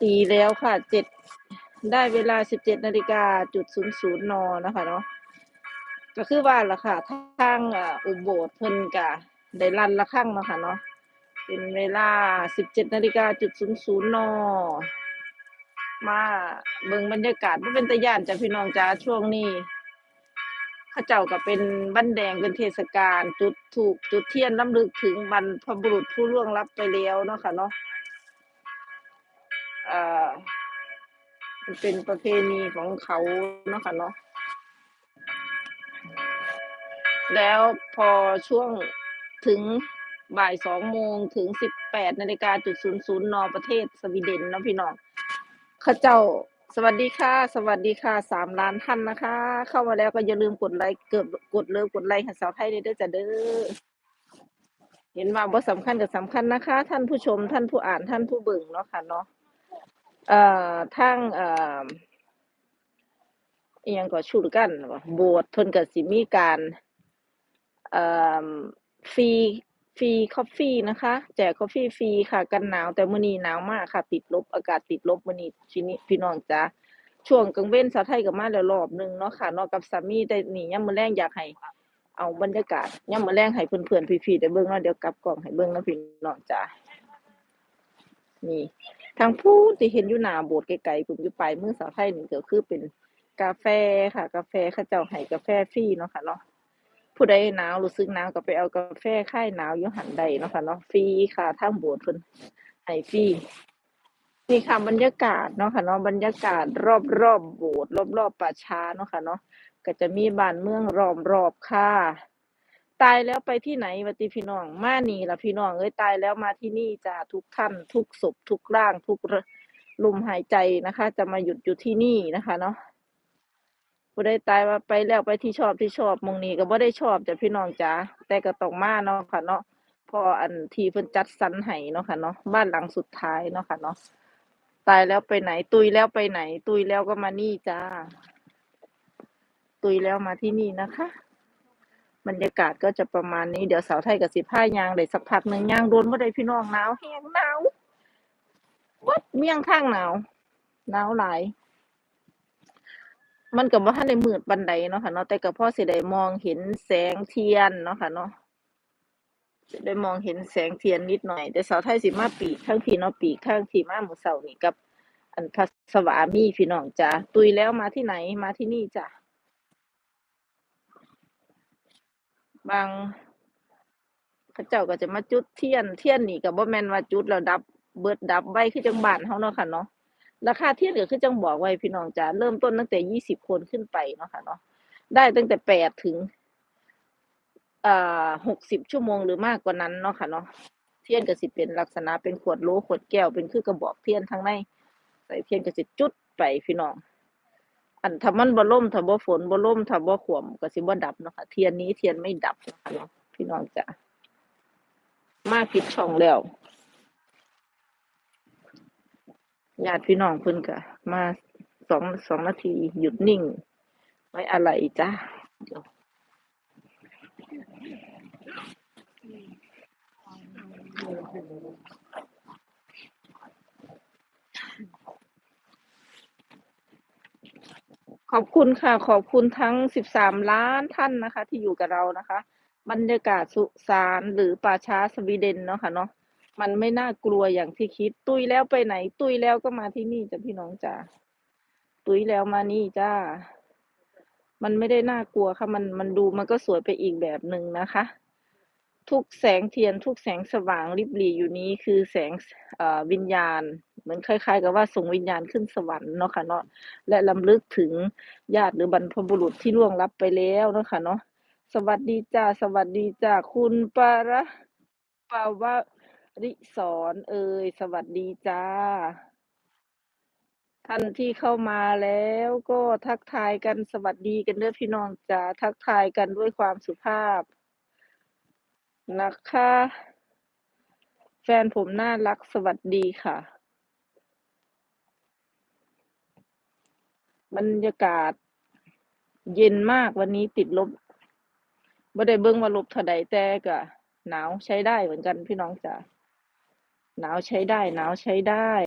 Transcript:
ตีแล้วค่ะเจ็ดได้เวลาสิบเจ็ดนาฬิกาจุดศูนย์ศูนย์นนะคะเนาะก็คือว่าล่ะค่ะทางอุโบสถเพิ่นกะได้รันละครั้งเนาะค่ะเนาะเป็นเวลาสิบเจ็ดนาฬิกาจุดศูนย์ศูนย์นมาเบิ่งบรรยากาศบ่เป็นตาย้านจ้ะพี่น้องจ้าช่วงนี้เขาเจ้าก็เป็นบันแดงเป็นเทศกาลจุดถูกจุดเทียนรำลึกถึงบรรพบุรุษผู้ล่วงลับไปแล้วเนาะค่ะเนาะ เอ่อเป็นประเพณีของเขาเนาะค่ะเนาะแล้วพอช่วงถึงบ่ายสองโมงถึงสิบแปดนาฬิกาจุดศูนย์ศูนย์นประเทศสวีเดนเนาะพี่น้องเขาเจ้าสวัสดีค่ะ สวัสดีค่ะสามล้านท่านนะคะ เข้ามาแล้วก็อย่าลืมกดไลค์เกิดกดเลิฟกดไลค์ให้สาวไทยด้วยเด้อจ้ะเด้อเห็นว่าบ่สำคัญก็สำคัญนะคะ ท่านผู้ชมท่านผู้อ่านท่านผู้เบิ่งเนาะค่ะเนาะ เอ่อทางเอ่ออียังก็ชูดกันบ่โบสถ์เพิ่นก็สิมีการเอ่อฟรีฟรีกาแฟนะคะ แจกกาแฟฟรีค่ะ กันหนาวแต่มื้อนี้หนาวมากค่ะ ติดลบอากาศติดลบมื้อนี้ทีนี้พี่น้องจ๋าช่วงกลางเว้นสาวไทยก็มาแล้วรอบนึงเนาะค่ะนาะกับสามีแต่นี่ยามมื้อแลงอยากให้เอาบรรยากาศยามมื้อแลงให้เพื่อนๆพี่ๆได้เบิ่งเนาะเดี๋ยวกลับกล้องให้เบิ่งเนาะพี่น้องจ๋านี่ ทางผู้ที่เห็นอยู่หน้าโบสถ์ไกลๆผมอยู่ปลายมือสาวไทยนี่ก็คือเป็นกาแฟค่ะ กาแฟเขาเจ้าให้กาแฟฟรีเนาะค่ะเนาะผู้ใดหนาวรู้สึกหนาวก็ไปเอากาแฟคลายหนาวอยู่หันใดเนาะค่ะเนาะฟรีค่ะทางโบสถ์เพิ่นให้ฟรีนี่ค่ะบรรยากาศเนาะค่ะเนาะบรรยากาศรอบๆโบสถ์รอบๆป่าช้าเนาะค่ะเนาะก็จะมีบ้านเมืองล้อมรอบค่ะ ตายแล้วไปที่ไหนวะติพี่น้องมานี่ละพี่น้องเอ้ยตายแล้วมาที่นี่จ้าทุกท่าน ทุกศพทุกร่าง ทุกลมหายใจนะคะ จะมาหยุดอยู่ที่นี่นะคะ เนาะบ่ได้ตายว่าไปแล้วไปที่ชอบที่ชอบมองนี้ก็บ่ได้ชอบจ้ะพี่น้องจ๋าแต่ก็ต้องมาเนาะค่ะเนาะพออันที่เพิ่นจัดสรรให้เนาะค่ะเนาะบ้านหลังสุดท้ายเนาะค่ะเนาะตายแล้วไปไหน ตุยแล้วไปไหน ตุยแล้วก็มานี่จ้า ตุยแล้วมาที่นี่นะคะ บรรยากาศก็จะประมาณนี้เดี๋ยวสาวไทยกับสิผ้ายางได้สักพักหนึ่งยางโดนบ่ได้พี่น้องหนาวแห้งหนาววัดเมี่ยงข้างหนาวหนาวหลายมันก็บ่ทันได้มืดปานใดเนาะค่ะเนาะแต่ก็พอสิได้มองเห็นแสงเทียนเนาะค่ะเนาะสิได้มองเห็นแสงเทียนนิดหน่อย แต่สาวไทยสิมาปีกข้างพี่เนาะปีกข้างที่มาหมื้อเช้านี่กับ อันพระสวามีพี่น้องจ้ะตุยแล้วมาที่ไหนมาที่นี่จ้ะ บางเขาเจ้าก็จะมาจุดเทียน เทียนนี่ก็บ่แมนว่าจุดแล้วดับ เบิดดับไว้คือจังบานเฮาเนาะค่ะเนาะราคาเทียนก็คือจังบอกไว้พี่น้องจ๋าเริ่มต้นตั้งแต่ยี่สิบคนขึ้นไปเนาะค่ะเนาะได้ตั้งแต่แปดถึงอ่อหกสิบชั่วโมงหรือมากกว่านั้นเนาะค่ะเนาะเทียนก็สิเป็นลักษณะเป็นขวดโหลขวดแก้วเป็นคือกระบอกเทียนทั้งในใส่เทียนก็สิจุดไปพี่น้อง อันถ้ามันบ่ล่มถ้าบ่ฝนบ่ล่มถ้าบ่ขวมก็สิบ่ดับเนาะค่ะเทียนนี้เทียนไม่ดับนะคะเนาะพี่น้องจ๋ามาผิดช่องแล้วญาติพี่น้องเพิ่นก็มาสองสองนาทีหยุดนิ่ง ไว้อะไรจ้าเดี๋ยว ขอบคุณค่ะ ขอบคุณทั้งสิบสามล้านท่านนะคะ ที่อยู่กับเรานะคะ บรรยากาศสุสานหรือป่าช้าสวีเดนเนาะค่ะเนาะมันไม่น่ากลัวอย่างที่คิด ตุยแล้วไปไหน ตุยแล้วก็มาที่นี่จ้ะพี่น้องจ้าตุยแล้วมานี่จ้ามันไม่ได้น่ากลัวค่ะ มันมันดูมันก็สวยไปอีกแบบหนึ่งนะคะ ทุกแสงเทียนทุกแสงสว่างริบหรี่อยู่นี้คือแสงวิญญาณ เหมือนคล้ายๆ กับว่าส่งวิญญาณขึ้นสวรรค์เนาะค่ะเนาะและลำลึกถึงญาติหรือบรรพบุรุษที่ล่วงลับไปแล้วเนาะค่ะเนาะสวัสดีจ้าสวัสดีจ้าคุณปาระปาวริสอนเอ่ยสวัสดีจ้า ท่านที่เข้ามาแล้วก็ทักทายกันสวัสดีกันเด้อพี่น้องจ้าทักทายกันด้วยความสุภาพนะคะแฟนผมน่ารักสวัสดีค่ะ บรรยากาศ เย็นมากวันนี้ติดลบบ่ได้เบิ้งว่าลบเท่าใดแต่ก็หนาวใช้ได้เหมือนกันพี่น้องจ๋าหนาวใช้ได้ หนาวใช้ได้